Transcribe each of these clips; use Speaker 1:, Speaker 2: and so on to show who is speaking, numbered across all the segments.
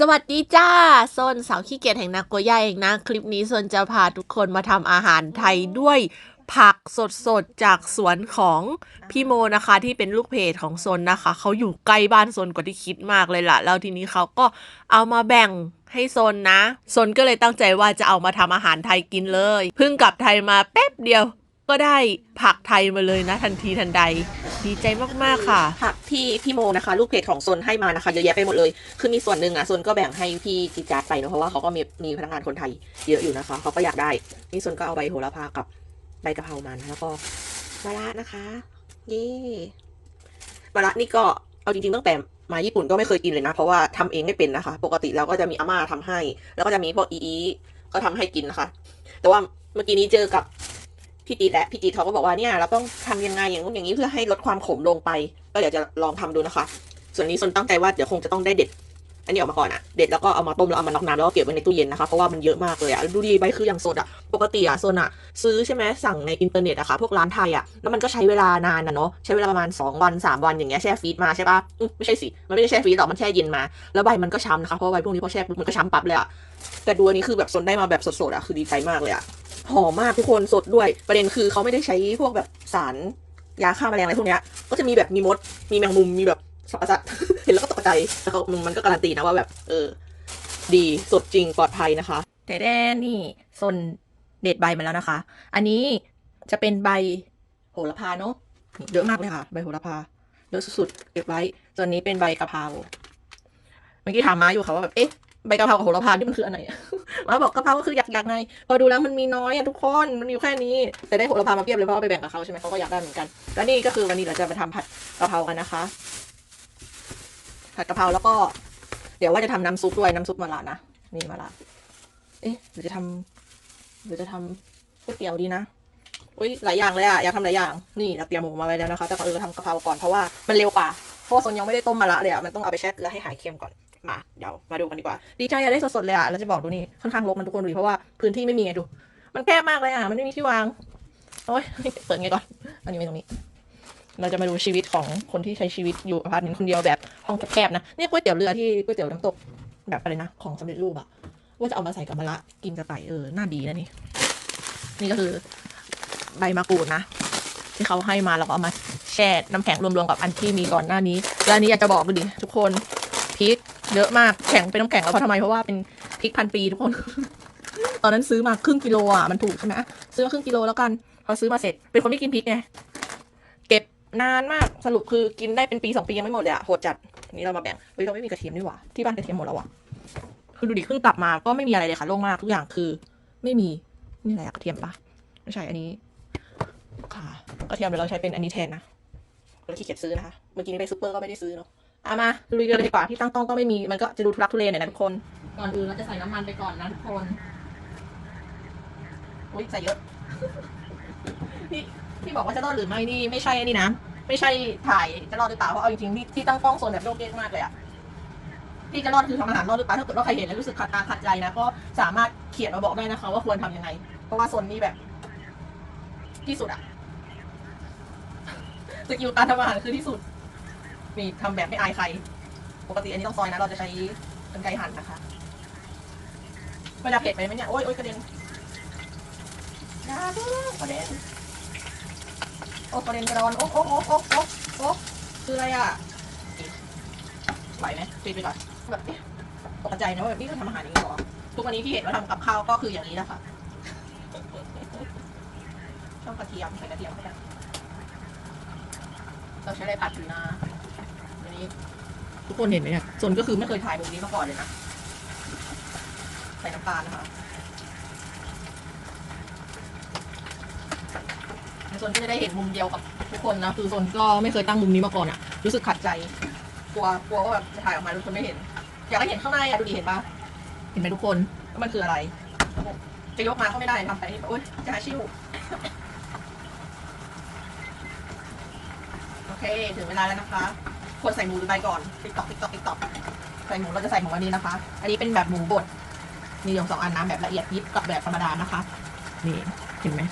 Speaker 1: สวัสดีจ้าโซนสาวขี้เกียจแห่งนาโกย่าเองนะ คลิปนี้โซนจะพาทุกคนมาทำอาหารไทยด้วยผักสดๆ จากสวนของพี่โมนะคะ ที่เป็นลูกเพจของโซนนะคะ เขาอยู่ใกล้บ้านโซนกว่าที่คิดมากเลยล่ะ แล้วทีนี้เขาก็เอามาแบ่งให้โซนนะโซนก็เลยตั้งใจว่าจะเอามาทำอาหารไทยกินเลย เพิ่งกลับไทยมาแป๊บเดียว ก็ได้ผักไทยมาเลยนะ ทันทีทันใด ดีใจมากๆค่ะ
Speaker 2: ผักที่พี่โมนะคะ ลูกเพจของโซนให้มานะคะเยอะแยะไปหมดเลย คือมีส่วนหนึ่งอะโซนก็แบ่งให้พี่จิจาร์ไปเนอะเพราะว่าเขาก็มีมีพนักงานคนไทยเยอะอยู่นะคะเขาก็อยากได้ นี่โซนก็เอาใบโหระพากับใบกะเพรามานะแล้วก็มะระนะคะเย่มะระนี่ก็เอาจริงๆตั้งแต่มาญี่ปุ่นก็ไม่เคยกินเลยนะ เพราะว่าทำเองไม่เป็นนะคะ ปกติแล้วก็จะมีอาม่าทำให้ แล้วก็จะมีพวกอีอีก็ทำให้กินนะคะ แต่ว่าเมื่อกี้นี้เจอกับ พี่จีดและพี่จีเขาก็บอกว่าเนี่ยเราต้องทำยังไงอย่างนู้นอย่างนี้เพื่อให้ลดความขมลงไป ก็เดี๋ยวจะลองทำดูนะคะ ส่วนนี้ส่วนตั้งใจว่าเดี๋ยวคงจะต้องได้เด็ด อันนี้ออกมาก่อนอะเด็ดแล้วก็เอามาต้มแล้วเอามาน็อกน้ำแล้วก็เก็บไว้ในตู้เย็นนะคะเพราะว่ามันเยอะมากเลยอะดูดีใบคืออย่างสดอะปกติอะโซนอะซื้อใช่ไหมสั่งในอินเทอร์เน็ตอะค่ะพวกร้านไทยอะแล้วมันก็ใช้เวลานานนะเนาะใช้เวลาประมาณ 2 วัน 3 วันอย่างเงี้ยแช่ฟรีซมาใช่ปะไม่ใช่สิมันไม่ได้แช่ฟรีซหรอกมันแช่เย็นมา แล้วใบมันก็ช้ำนะคะเพราะใบพวกนี้พอแช่ปุ๊บมันก็ช้ำปั๊บเลยอะแต่ดูอันนี้คือแบบซนได้มาแบบสดๆอะคือดีใจมากเลยอะ หอมมากทุกคนสดด้วย ประเด็นคือเขาไม่ได้ใช้พวกแบบสารยาฆ่าแมลงอะไรพวกเนี้ย ก็จะมีแบบมีมด มีแมงมุม มีแบบสรรพสัตว์เห็นแล้วก็ตกใจแล้วเขามันก็การันตีนะว่าแบบ เออ ดีสดจริงปลอดภัยนะคะ
Speaker 3: แต่แด้นี่ซนเด็ดใบมาแล้วนะคะ อันนี้จะเป็นใบโหระพาเนาะเยอะมากเลยค่ะ ใบโหระพาเยอะสุดๆเก็บไว้ส่วนนี้เป็นใบกะเพราเมื่อกี้ถามมาอยู่ค่ะว่าแบบเอ๊ะ ใบกะเพรากับโหระพานี่มันคืออันไหนมาบอกกะเพราก็คืออยากอยากไงพอดูแล้วมันมีน้อยอะทุกคนมันอยู่แค่นี้แต่ได้โหระพามาเพียบเลยเพราะเอาไปแบ่งกับเขาใช่ไหมเขาก็อยากได้เหมือนกันแล้วนี่ก็คือวันนี้เราจะมาทำผัดกะเพรากันนะคะ ผัดกะเพราแล้วก็ เดี๋ยวว่าจะทำน้ำซุปด้วยน้ำซุปมะระนะนี่มะระเอ๊ะหรือจะทำหรือจะทำก๋วยเตี๋ยวดีนะอุ้ยหลายอย่างเลยอะอยากทำหลายอย่างนี่เราเตรียมหมูมาไว้แล้วนะคะ แต่ก่อนเออทำกะเพราก่อนเพราะว่ามันเร็วกว่าเพราะว่าโซนยังไม่ได้ต้มมะระเลยอะมันต้องเอาไปแช่เกลือให้หายเค็มก่อน มาเดี๋ยวมาดูกันดีกว่า ดีใจอยากได้สดๆเลยอะแล้วจะบอกดูนี่ค่อนข้างรกมันทุกคนดูเพราะว่าพื้นที่ไม่มีไงดู มันแคบมากเลยอะมันไม่มีที่วางโอ้ยเปิดไงก่อนอันนี้ไว้ตรงนี้ เราจะมาดูชีวิตของคนที่ใช้ชีวิตอยู่อพาร์ตเมนต์คนเดียวแบบห้องแคบๆนะนี่ก๋วยเตี๋ยวเรือที่ก๋วยเตี๋ยวน้ำตกแบบอะไรนะของสำเร็จรูปอะว่าจะเอามาใส่กับมะระกินกับไก่เออน่าดีนะนี่ นี่ก็คือใบมะกรูดนะที่เขาให้มาแล้วก็เอามาแช่น้ำแข็งรวมๆกับอันที่มีก่อนหน้านี้ แล้วอันนี้อยากจะบอกดิทุกคน พริกเยอะมากแข็งเป็นน้ำแข็งแล้วเพราะทำไมเพราะว่าเป็นพริกพันปีทุกคน ตอนนั้นซื้อมาครึ่งกิโลอะมันถูกใช่ไหมซื้อมาครึ่งกิโลแล้วกันพอซื้อมาเสร็จเป็นคนไม่กินพริกไงเก็บนานมากสรุปคือกินได้เป็นปีสองปียังไม่หมดเลยอะโหดจัดนี่เรามาแบ่งเฮ้ยเราไม่มีกระเทียมนี่หว่าที่บ้านกระเทียมหมดแล้วอะคือดูดิเพิ่งกลับมาก็ไม่มีอะไรเลยค่ะโล่งมากทุกอย่างคือ ไม่มีนี่อะไรอะกระเทียมปะไม่ใช่อันนี้ ค่ะกระเทียมเดี๋ยวเราใช้เป็นอันนี้แทนนะเราขี้เกียจซื้อนะคะเมื่อกี้นี้ไปซูเปอร์ก็ไม่ได้ซื้อเนาะ เอามาลุยกันเลยดีกว่าที่ตั้งกล้องก็ไม่มีมันก็จะดูทุลักทุเลหน่อยนะทุกคน ก่อนอื่นเราจะใส่น้ำมันไปก่อนนะทุกคนอุ้ยใส่เยอะที่ที่บอกว่าจะรอดหรือไม่นี่ไม่ใช่อันนี่นะไม่ใช่ถ่ายจะรอดหรือเปล่าเพราะเอาจริงๆที่ที่ตั้งกล้องโซนแบบโลกเก๊กมากเลยอะที่จะรอดคือทำอาหารรอดหรือเปล่าถ้าเกิดว่าใครเห็นแล้วรู้สึกขัดตาขัดใจนะก็สามารถเขียนมาบอกได้นะคะว่าควรทำยังไง เพราะว่าโซนนี้แบบ ที่สุดอะสกิลการทำอาหารคือที่สุด มีทำแบบไม่อายใคร ปกติอันนี้ต้องซอยนะ เราจะใช้กรรไกรหั่นนะคะเวลาเผ็ดไปไหมเนี่ย โอ๊ยโอ๊ยกระเด็นอยาเพิ่งกระเด็นโอ้กระเด็นกระดอนโอ้โอ้โอ้โอ้โอ้โอ้คืออะไรอะไหวไหมปิดไปก่อนแบบเอ๊ะตกใจนะว่าแบบนี่ก็ทำอาหารอย่างนี้หรอ ทุกวันนี้ที่เห็นว่าทำกับข้าวก็คืออย่างนี้นะคะช่องกระเทียมใส่กระเทียมเข้าไปเราใช้อะไรผัดอยู่นะ นี้ ทุกคนเห็นไหมเนี่ยส่วนก็คือไม่เคยถ่ายมุมนี้มาก่อนเลยนะ ใส่น้ำตาลนะคะในส่วนก็จะได้เห็นมุมเดียวกับทุกคนนะ คือส่วนก็ไม่เคยตั้งมุมนี้มาก่อนอะรู้สึกขัดใจ กลัว กลัวว่าแบบจะถ่ายออกมาทุกคนไม่เห็น อยากให้เห็นข้างในอะดูดิเห็นปะเห็นไหมทุกคนว่ามันคืออะไร จะยกมาก็ไม่ได้ทำไปโอ๊ยจะหาชิวโอเค ถึงเวลาแล้วนะคะ ควรใส่หมูหรือใบก่อนติ๊กตอกติ๊กตอกติ๊กตอกใส่หมูเราจะใส่หมูอันนี้นะคะ อันนี้เป็นแบบหมูบด มีอยู่สองอันน้ำแบบละเอียดยิบกับแบบธรรมดานะคะ นี่เห็นไหม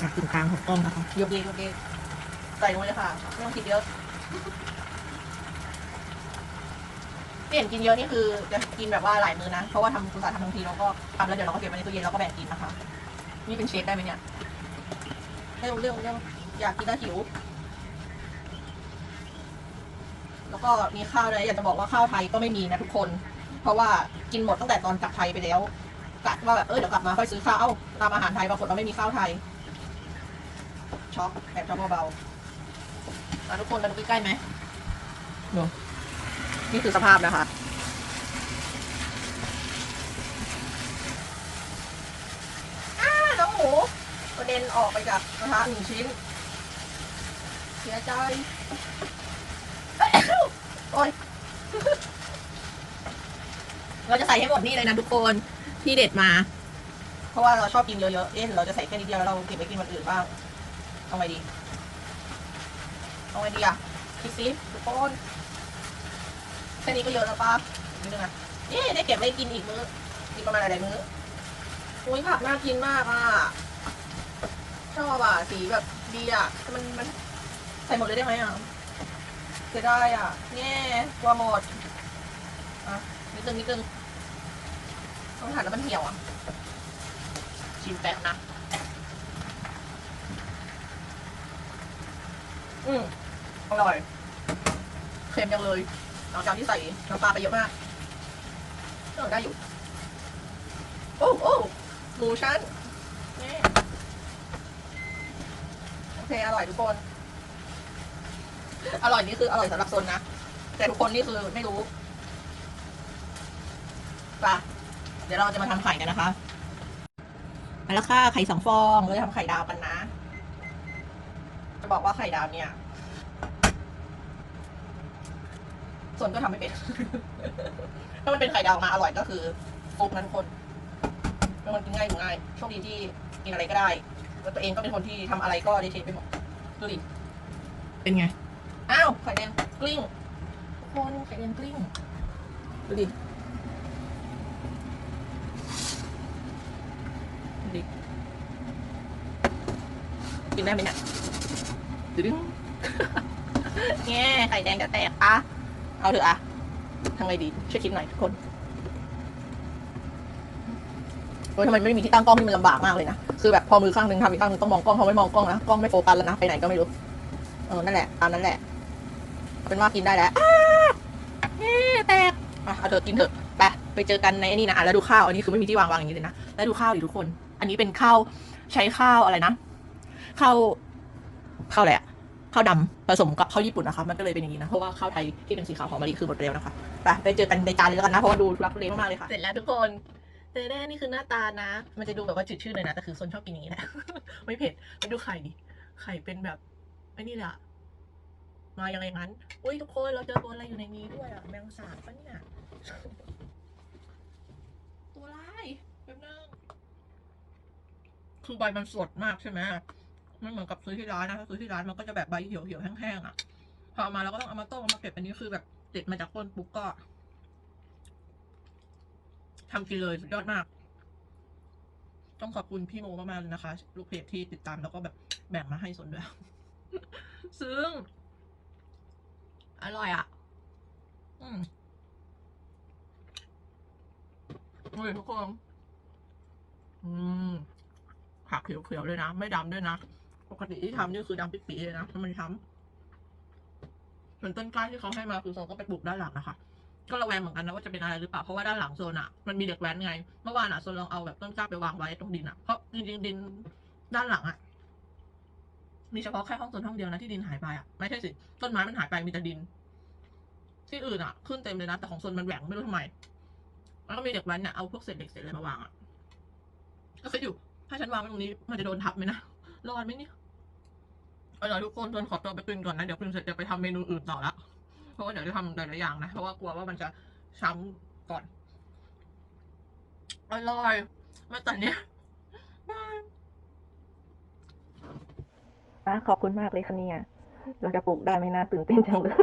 Speaker 3: อะกึ่งกลางของกล้องนะคะยกเยกยกเยกใส่ลงเลยค่ะไม่ต้องคิดเยอะที่เห็นกินเยอะนี่คือจะกินแบบว่าหลายมื้อนะ เพราะว่าทำภาษาห์ทำบางทีเราก็ทำแล้วเดี๋ยวเราก็เก็บไว้ในตู้เย็นแล้วก็แบ่งกินนะคะ นี่เป็นเชฟได้ไหมเนี่ย เร็วเร็วเร็วอยากกินแล้วหิว แล้วก็มีข้าวเลยอยากจะบอกว่าข้าวไทยก็ไม่มีนะทุกคน เพราะว่ากินหมดตั้งแต่ตอนกลับไทยไปแล้วกะว่าแบบเออเดี๋ยวกลับมาค่อยซื้อข้าวเอ้าตามอาหารไทยปรากฏว่าไม่มีข้าวไทยช็อกแอบช็อกเบาๆมาทุกคนมาดูใกล้ๆไหมดูนี่คือสภาพนะคะอ้าน้องหมูกระเด็นออกไปจากกระทะหนึ่งชิ้น เสียใจ โอ้ยเราจะใส่ให้หมดนี่เลยนะทุกคนที่เด็ดมา เพราะว่าเราชอบกินเยอะๆ เอ๊ะเราจะใส่แค่นิดเดียวแล้วเราเก็บไว้กินวันอื่นบ้าง เอาไงดี เอาไงดีอะคิดซิทุกคนแค่นี้ก็เยอะแล้วป้านิดนึงอะเอ๊ะได้เก็บไว้กินอีกมื้ออีกประมาณหลายๆมื้อโอ้ยผักน่ากินมากอะ ชอบอะสีแบบดีอะ มันมันใส่หมดเลยได้ไหมอะ เสียดายอะแง่กลัวหมดอะนิดนึงนิดนึงต้องหั่นแล้วมันเหี่ยวอะ ชิมแป๊บนะ อืมอร่อย เค็มยังเลยหลังจากที่ใส่น้ำปลาไปเยอะมากเออได้อยู่ โอ้โอ้หมูชั้นโอเค อร่อยทุกคน อร่อยนี่คืออร่อยสำหรับโซนนะ แต่ทุกคนนี่คือไม่รู้ไปะเดี๋ยวเราจะมาทำไข่กันนะคะมาแล้วค่ะไข่สองฟองเราจะทำไข่ดาวกันนะ จะบอกว่าไข่ดาวเนี่ยส่วนก็ทำไม่เป็น ถ้ามันเป็นไข่ดาวมาอร่อยก็คือฟุกนั้นคนมันกินง่ายอยู่ง่ายโชคดีที่กินอะไรก็ได้ แล้วตัวเองก็เป็นคนที่ทำอะไรก็ได้เทไปหมดดูดิเป็นไง อ้าวไข่แดงกลิ้งทุกคนไข่แดงกลิ้งดูดิดูดิกินได้ไหมเนี่ยดึงแง่ไข่แดงจะแตกปะเอาเถอะอะทำไงดีช่วยคิดหน่อยทุกคนโอ้ยทำไมไม่มีที่ตั้งกล้องที่มันลำบากมากเลยนะ คือแบบพอมือข้างหนึ่งทำอีกข้างหนึ่งต้องมองกล้องพอไม่มองกล้องนะ กล้องไม่โฟกัสแล้วนะ ไปไหนก็ไม่รู้ เออ นั่นแหละ ตามนั้นแหละ เอาเป็นว่ากินได้แล้วอ้าแง่แตกอะเอาเถอะกินเถอะไปไปเจอกันในไอ้นี่นะอะแล้วดูข้าวอันนี้คือไม่มีที่วางวางอย่างนี้เลยนะแล้วดูข้าวดิทุกคน อันนี้เป็นข้าวใช้ข้าวอะไรนะข้าวข้าวอะไรอะข้าวดำผสมกับข้าวญี่ปุ่นนะคะ มันก็เลยเป็นอย่างนี้นะ เพราะว่าข้าวไทยที่เป็นสีขาวหอมมะลิคือหมดไปแล้วนะคะไปไปเจอกันในจานเลยแล้วกันนะ เพราะว่าดูทุลักทุเลมากๆเลยค่ะ เสร็จแล้วทุกคนเต่แน่นี่คือหน้าตานะ มันจะดูแบบว่าจืดชืดเลยนะ แต่คือโซนชอบกินอย่างนี้แหละ ไม่เผ็ดไปดูไข่ดิ ไข่เป็นแบบไอ้นี่แหละ มาอย่างไรงั้น อุ้ยทุกคนเราเจอตัวอะไรอยู่ในนี้ด้วยอะแมงสาบปะเนี่ย ตัวอะไรแป๊บนึงคือใบมันสดมากใช่ไหมมันเหมือนกับซื้อที่ร้านนะถ้าซื้อที่ร้านมันก็จะแบบใบเหี่ยวเหี่ยวๆแห้งๆอะ พอเอามาเราก็ต้องเอามาต้มเอามาเก็บอันนี้คือแบบเด็ดมาจากต้นปุ๊บก็ทำกินเลยสุดยอดมาก ต้องขอบคุณพี่โมมากๆเลยนะคะ ลูกเพจที่ติดตามแล้วก็แบบแบ่งมาให้สนด้วย ซึ่ง อร่อยอะ อืมโอ้ยทุกคน อืมผักเขียวๆเลยนะ ไม่ดำด้วยนะ ปกติที่ทำนี่คือดำปิ๊ดๆเลยนะทำไมทำส่วนต้นกล้าที่เขาให้มาคือโซนก็ไปปลูกด้านหลังนะคะ ก็ระแวงเหมือนกันนะว่าจะเป็นอะไรหรือเปล่า เพราะว่าด้านหลังโซนอะมันมีเด็กแว้นไง เมื่อวานอะโซนลองเอาแบบต้นกล้าไปวางไว้ตรงดินอะเพราะจริงๆดินด้านหลังอะ มีเฉพาะแค่ห้องโซนห้องเดียวนะที่ดินหายไปอะไม่ใช่สิต้นไม้มันหายไปมีแต่ดิน ที่อื่นอะ ขึ้นเต็มเลยนะแต่ของโซนมันแหว่งไม่รู้ทำไมแล้วก็มีเด็กแว้นเนี่ยเอาพวกเศษเหล็กเศษอะไรมาวางอะก็คิดอยู่ ถ้าฉันวางไว้ตรงนี้ มันจะโดนทับไหมนะรอดไหมเนี่ยเอาล่ะทุกคนจนขอตัวไปกินก่อนนะ เดี๋ยวกินเสร็จจะไปทำเมนูอื่นต่อละเพราะว่าเดี๋ยวจะทำหลายๆอย่างนะเพราะว่ากลัวว่ามันจะช้ำก่อนอร่อยมาแต่เนี้ย ขอบคุณมากเลยค่ะเนี่ยเราจะปลูกได้ไหมนะตื่นเต้นจังเลย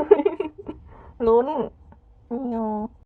Speaker 3: ลุ้นนี่